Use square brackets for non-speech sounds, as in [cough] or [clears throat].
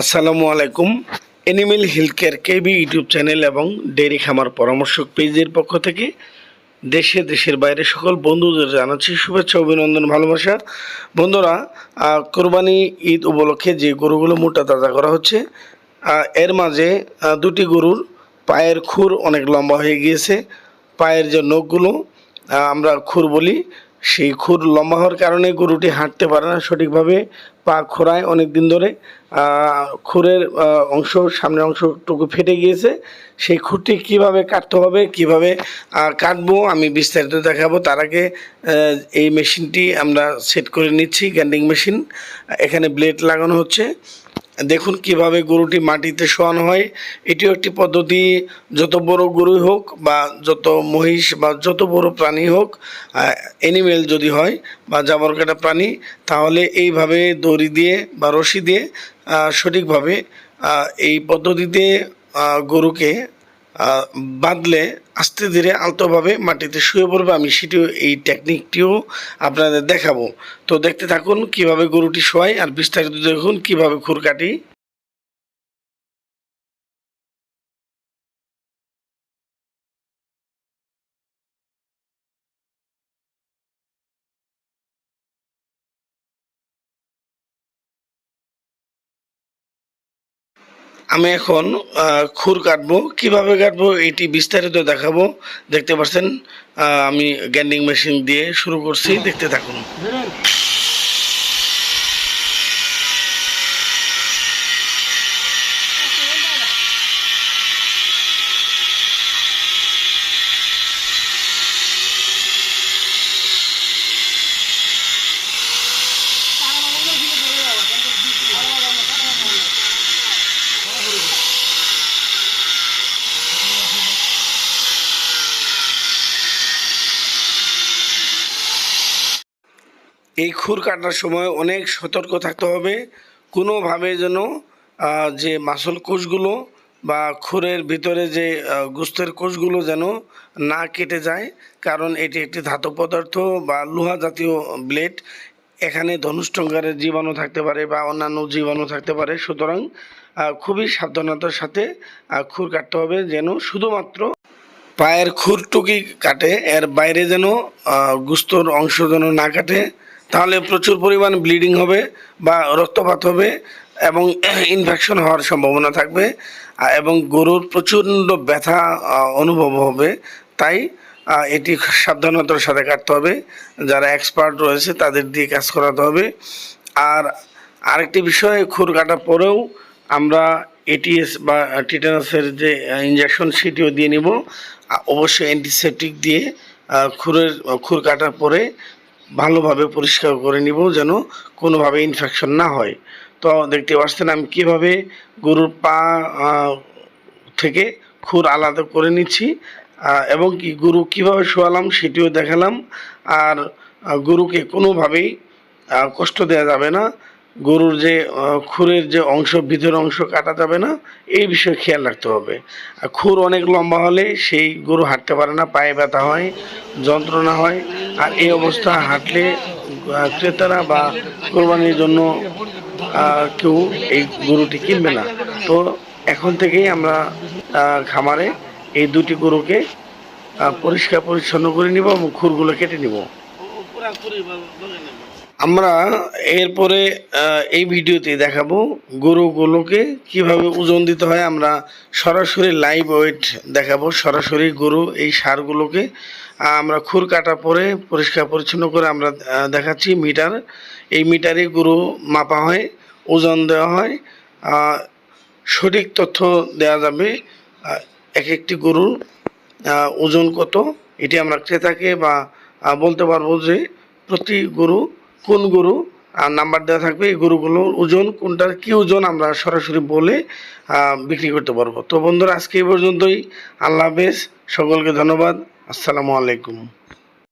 আসসালামু আলাইকুম। Animal health care KB YouTube channel এবং ডেয়ারি খামার পরামর্শক পেজের পক্ষ থেকে দেশে দেশের বাইরে সকল বন্ধুদের জানাচ্ছি শুভেচ্ছা, অভিনন্দন, ভালোবাসা। বন্ধুরা কোরবানি ঈদ উপলক্ষে যে গরুগুলো মোটা তাজা করা হচ্ছে এর মাঝে দুটি গরুর পায়ের খুর অনেক লম্বা হয়ে গিয়েছে। পায়ের যে নখগুলো আমরা খুর বলি সেই খুর লম্বা হওয়ার কারণে গরুটি হাঁটতে পারে না সঠিকভাবে। পা খোরায় অনেক দিন ধরে খুরের অংশ, সামনের অংশটুকু ফেটে গিয়েছে। সেই খুরটি কীভাবে কাটতে হবে, কীভাবে কাটবো আমি বিস্তারিত দেখাবো। তার আগে এই মেশিনটি আমরা সেট করে নিচ্ছি গ্যান্ডিং মেশিন। এখানে ব্লেড লাগানো হচ্ছে। দেখুন কীভাবে গরুটি মাটিতে শোয়ানো হয়। এটিও একটি পদ্ধতি, যত বড় গরুই হোক বা যত মহিষ বা যত বড় প্রাণী হোক অ্যানিমেল যদি হয় বা জাবর কাটা প্রাণী, তাহলে এইভাবে দড়ি দিয়ে বা রশি দিয়ে সঠিকভাবে এই পদ্ধতিতে গরুকে বাঁধলে আস্তে ধীরে আলতোভাবে মাটিতে শুয়ে পড়বে। আমি সেটিও, এই টেকনিকটিও আপনাদের দেখাবো। তো দেখতে থাকুন কীভাবে গরুটি শোয়াই আর বিস্তারিত দেখুন কীভাবে খুর আমি এখন খুর কাটবো। কীভাবে কাটবো এটি বিস্তারিত দেখাবো। দেখতে পাচ্ছেন আমি গ্যান্ডিং মেশিন দিয়ে শুরু করছি। দেখতে থাকুন। এই খুর কাটার সময় অনেক সতর্ক থাকতে হবে। কোনোভাবে যেন যে মাসল কোষগুলো বা খুরের ভিতরে যে গোস্তের কোষগুলো যেন না কেটে যায়, কারণ এটি একটি ধাতব পদার্থ বা লোহা জাতীয় ব্লেড। এখানে ধনুষ্টঙ্গারের জীবাণু থাকতে পারে বা অন্যান্য জীবাণু থাকতে পারে। সুতরাং খুবই সাবধানতার সাথে খুর কাটতে হবে যেন শুধুমাত্র পায়ের খুরটুকি কাটে। এর বাইরে যেন গুস্তর অংশ যেন না কাটে। তাহলে প্রচুর পরিমাণ ব্লিডিং হবে বা রক্তপাত হবে এবং [clears throat] ইনফেকশন হওয়ার সম্ভাবনা থাকবে এবং গরুর প্রচণ্ড ব্যথা অনুভব হবে। তাই এটি সাবধানতার সাথে কাটতে হবে। যারা এক্সপার্ট রয়েছে, তাদের দিয়ে কাজ করাতে হবে। আর আরেকটি বিষয়, খুর কাটার পরেও আমরা এটিএস বা টিটানাসের যে ইঞ্জেকশন সেটিও দিয়ে নিব। অবশ্যই অ্যান্টিসেপটিক দিয়ে খুরের, খুর কাটার পরে ভালোভাবে পরিষ্কার করে নিব যেন কোনোভাবে ইনফেকশন না হয়। তো দেখতে পাচ্ছেন আমি কীভাবে গরুর পা থেকে খুর আলাদা করে নিচ্ছি এবং কি গরু কীভাবে শোয়ালাম সেটিও দেখালাম। আর গরুকে কোনোভাবেই কষ্ট দেওয়া যাবে না। গরুর যে খুরের যে অংশ, ভিতরের অংশ কাটা যাবে না, এই বিষয়ে খেয়াল রাখতে হবে। খুর অনেক লম্বা হলে সেই গরু হাঁটতে পারে না, পায়ে ব্যথা হয়, যন্ত্রণা হয়। আর এই অবস্থা হাঁটলে ক্রেতারা বা কোরবানির জন্য কেউ এই গরুটি কিনবে না। তো এখন থেকেই আমরা খামারে এই দুটি গরুকে পরিষ্কার পরিচ্ছন্ন করে নিব এবং খুরগুলো কেটে নিব। আমরা এরপরে এই ভিডিওতে দেখাবো গরুগুলোকে কীভাবে ওজন দিতে হয়। আমরা সরাসরি লাইভ ওয়েট দেখাবো। সরাসরি গরু এই সারগুলোকে আমরা খুর কাটার পরে পরিষ্কার পরিচ্ছন্ন করে আমরা দেখাচ্ছি মিটার। এই মিটারে গরু মাপা হয়, ওজন দেওয়া হয় সঠিক তথ্য দেওয়া যাবে এক একটি গরুর ওজন কত, এটি আমরা ক্রেতাকে বা বলতে পারব যে প্রতি গরু কোন গরু, আর নাম্বার দেওয়া থাকবে এই গরুগুলোর ওজন, কোনটার কি ওজন আমরা সরাসরি বলে বিক্রি করতে পারব। তো বন্ধুরা, আজকে এই পর্যন্তই। আল্লাহ হাফেজ। সকলকে ধন্যবাদ। আসসালামু আলাইকুম।